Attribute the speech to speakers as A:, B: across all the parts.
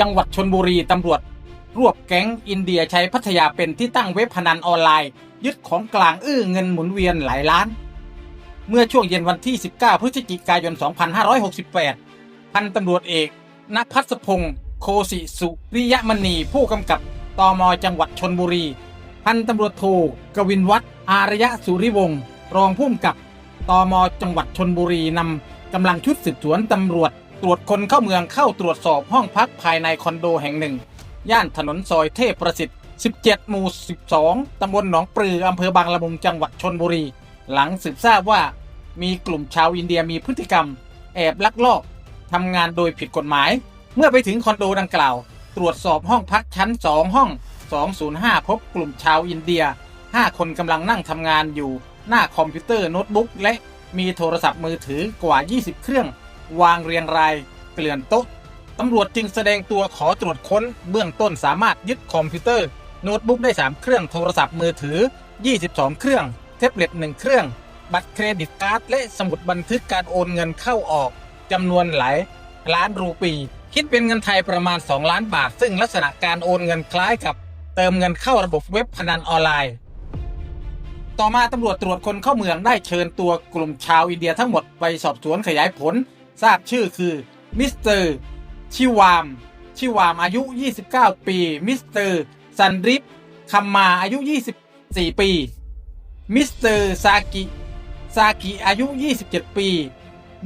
A: จังหวัดชนบุรีตำรวจ รวบแก๊งอินเดียใช้พัทยาเป็นที่ตั้งเว็บพนันออนไลน์ ยึดของกลางอื้อเงินหมุนเวียนหลายล้าน เมื่อช่วงเย็นวันที่ 19 พฤศจิกายน 2568 พันตำรวจเอกณพัสพงศ์โคสิสุริยมณีผู้กำกับตมจังหวัดชนบุรี พันตำรวจโทกวินวัฒน์อารยะสุริวงศ์รองผู้กำกับตมจังหวัดชนบุรีนำกำลังชุดสืบสวนตำรวจ ตรวจคนเข้าเมืองเข้าตรวจสอบห้องพักภายในคอนโดแห่งหนึ่ง ย่านถนนซอยเทพประสิทธิ์ 17 หมู่ 12 ตำบลหนองปลือ อำเภอบางละมุง จังหวัดชนบุรี หลังสืบทราบว่ามีกลุ่มชาวอินเดียมีพฤติกรรม แอบลักลอบทำงานโดยผิดกฎหมาย เมื่อไปถึงคอนโดดังกล่าว ตรวจสอบห้องพักชั้น 2 ห้อง 205 พบกลุ่มชาวอินเดีย 5 คนกำลังนั่งทำงานอยู่ หน้าคอมพิวเตอร์โน้ตบุ๊กและมีโทรศัพท์มือถือกว่า 20 เครื่อง วางเรียงรายเกลื่อนโต๊ะตำรวจจึงแสดงตัวขอตรวจค้นเบื้องต้นสามารถยึดคอมพิวเตอร์ โน้ตบุ๊กได้ 3 เครื่องโทรศัพท์มือถือ 22 เครื่อง แท็บเล็ต 1 เครื่อง บัตรเครดิตการ์ดและสมุดบันทึกการโอนเงินเข้าออกจำนวนหลายล้านรูปี คิดเป็นเงินไทยประมาณ 2 ล้านบาท ซึ่งลักษณะการโอนเงินคล้ายกับ เติมเงินเข้าระบบเว็บพนันออนไลน์ ต่อมาตำรวจตรวจคนเข้าเมืองได้เชิญตัวกลุ่มชาวอินเดียทั้งหมดไปสอบสวนขยายผล ทราบชื่อคือมิสเตอร์ชิวาม ชิวามอายุ 29 ปี มิสเตอร์ซันดริปคัมมาอายุ 24 ปี มิสเตอร์ซากิ ซากิอายุ 27 ปี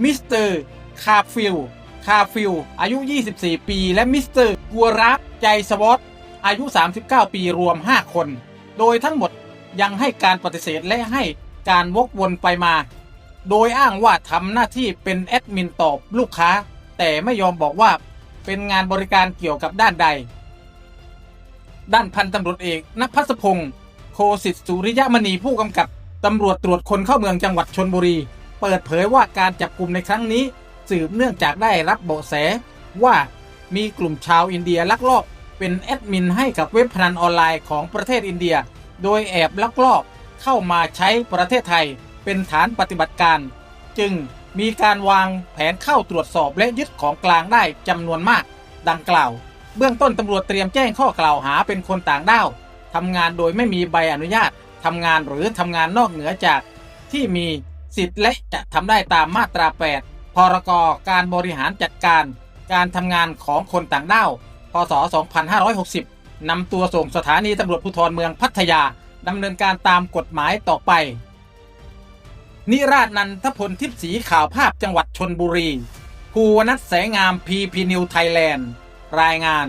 A: มิสเตอร์คาฟิล คาฟิล อายุ 24 ปี และมิสเตอร์กัวรับใจสวอตอายุ 39 ปีรวม 5 คน โดยทั้งหมดยังให้การปฏิเสธและให้การวกวนไปมา โดยอ้างว่าทำหน้าที่เป็นแอดมินตอบลูกค้า แต่ไม่ยอมบอกว่าเป็นงานบริการเกี่ยวกับด้านใด ด้านพันตำรวจเอกนภัสพงศ์โคสิตสุริยมณีผู้กำกับตำรวจตรวจคนเข้าเมืองจังหวัดชนบุรี เปิดเผยว่าการจับกลุ่มในครั้งนี้ สืบเนื่องจากได้รับเบาะแสว่ามีกลุ่มชาวอินเดียลักลอบเป็นแอดมินให้กับเว็บพนันออนไลน์ของประเทศอินเดีย โดยแอบลักลอบเข้ามาใช้ประเทศไทย เป็นฐานปฏิบัติการ จึงมีการวางแผนเข้าตรวจสอบและยึดของกลางได้จำนวนมาก ดังกล่าว เบื้องต้นตำรวจเตรียมแจ้งข้อกล่าวหาเป็นคนต่างด้าวทำงานโดยไม่มีใบอนุญาตทำงานหรือทำงานนอกเหนือจาก ที่มีสิทธิ์และจะทำได้ตามมาตรา 8 พรกการบริหารจัดการ การทำงานของคนต่างด้าว พศ 2560นำตัวส่งสถานีตำรวจภูธรเมืองพัทยาดำเนินการตามกฎหมายต่อไป นิราชนันทพลทิพย์สีข่าวภาพจังหวัดชนบุรี ภูวนัทแสงงามพีพีนิวไทยแลนด์ รายงาน